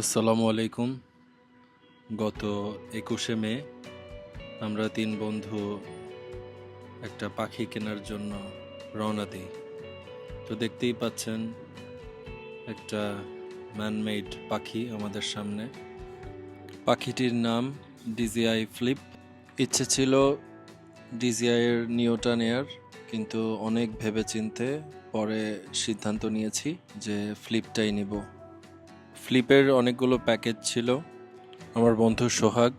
আসসালামু আলাইকুম। গত একুশে মে আমরা তিন বন্ধু একটা পাখি কেনার জন্য রওনা দিই। তো দেখতেই পাচ্ছেন, একটা ম্যানমেড পাখি আমাদের সামনে। পাখিটির নাম ডিজিআই ফ্লিপ ইচ্ছে ছিল ডিজিআইয়ের নিওটা নেয়ার, কিন্তু অনেক ভেবেচিন্তে পরে সিদ্ধান্ত নিয়েছি যে ফ্লিপটাই নিব। ফ্লিপের অনেকগুলো প্যাকেজ ছিল। আমার বন্ধু সোহাগ,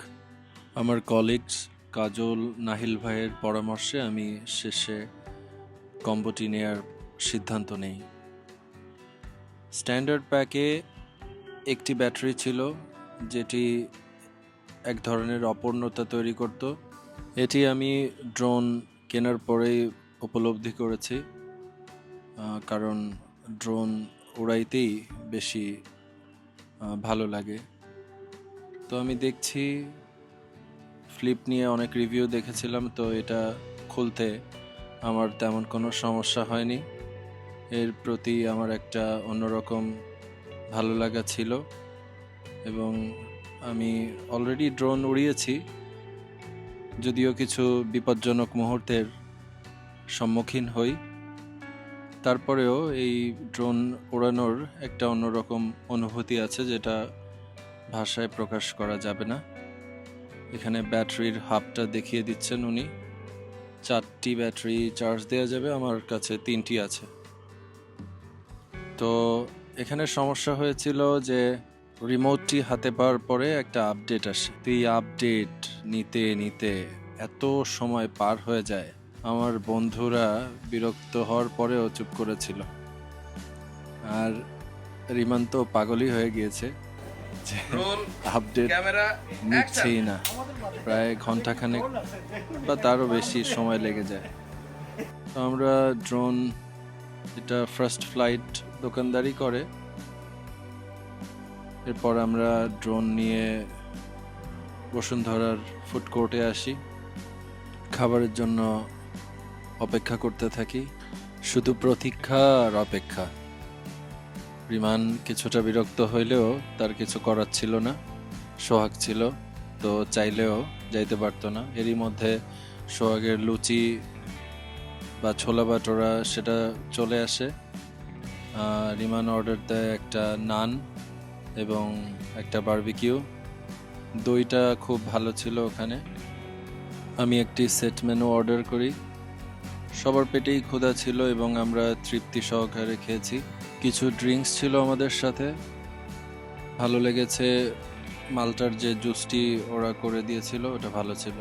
আমার কলিগস কাজল, নাহিল ভাইয়ের পরামর্শে আমি শেষে কম্বোটি নেয়ার সিদ্ধান্ত নেই। স্ট্যান্ডার্ড প্যাকে একটি ব্যাটারি ছিল, যেটি এক ধরনের অপূর্ণতা তৈরি করত। এটি আমি ড্রোন কেনার পরেই উপলব্ধি করেছি। কারণ ড্রোন উড়াইতেই বেশি ভালো লাগে। তো আমি দেখছি, ফ্লিপ নিয়ে অনেক রিভিউ দেখেছিলাম, তো এটা খুলতে আমার তেমন কোনো সমস্যা হয়নি। এর প্রতি আমার একটা অন্যরকম ভালো লাগা ছিল এবং আমি অলরেডি ড্রোন উড়িয়েছি। যদিও কিছু বিপজ্জনক মুহূর্তের সম্মুখীন হই। তারপরেও এই ড্রোন ওড়ানোর একটা অন্যরকম অনুভূতি আছে যেটা ভাষায় প্রকাশ করা যাবে না। এখানে ব্যাটারির হাবটা দেখিয়ে দিচ্ছেন উনি। চারটি ব্যাটারি চার্জ দেওয়া যাবে, আমার কাছে তিনটি আছে। তো এখানে সমস্যা হয়েছিল যে রিমোটটি হাতে পাওয়ার পরে একটা আপডেট আসে। এই আপডেট নিতে নিতে এত সময় পার হয়ে যায়। আমার বন্ধুরা বিরক্ত হওয়ার পরেও চুপ করেছিল। আর রিমান তো পাগলই হয়ে গিয়েছে যে আপডেট নিচ্ছেই না। প্রায় ঘন্টাখানেক বা তারও বেশি সময় লেগে যায়। তো আমরা ড্রোন এটা ফার্স্ট ফ্লাইট দোকানদারি করে এরপর আমরা ড্রোন নিয়ে বসুন্ধরার ফুড কোর্টে আসি। খাবারের জন্য অপেক্ষা করতে থাকি, শুধু প্রতীক্ষা আর অপেক্ষা। রিমান কিছুটা বিরক্ত হইলেও তার কিছু করার ছিল না, সোহাগ ছিল, তো চাইলেও যাইতে পারতো না। এরই মধ্যে সোহাগের লুচি বা ছোলা বাটোরা সেটা চলে আসে। রিমান অর্ডার দেয় একটা নান এবং একটা বার্বিকিউ দইটা খুব ভালো ছিল ওখানে। আমি একটি সেট মেনু অর্ডার করি। সবার পেটেই ক্ষুধা ছিল এবং আমরা তৃপ্তি সহকারে খেয়েছি। কিছু ড্রিঙ্কস ছিল আমাদের সাথে। ভালো লেগেছে মালটার যে জুসটি ওরা করে দিয়েছিল, ওটা ভালো ছিল।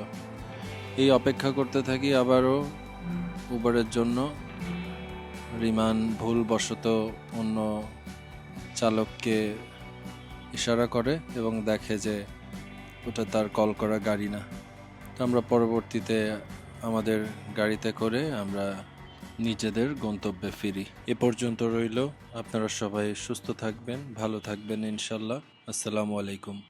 এই অপেক্ষা করতে থাকি আবারও উবারের জন্য। রিমান ভুলবশত অন্য চালককে ইশারা করে এবং দেখে যে ওটা তার কল করা গাড়ি না। তো আমরা পরবর্তীতে আমাদের গাড়িতে করে আমরা নিজেদের গন্তব্যে ফিরি। এ পর্যন্ত রইল। আপনারা সবাই সুস্থ থাকবেন, ভালো থাকবেন ইনশাল্লাহ। আসসালামু আলাইকুম।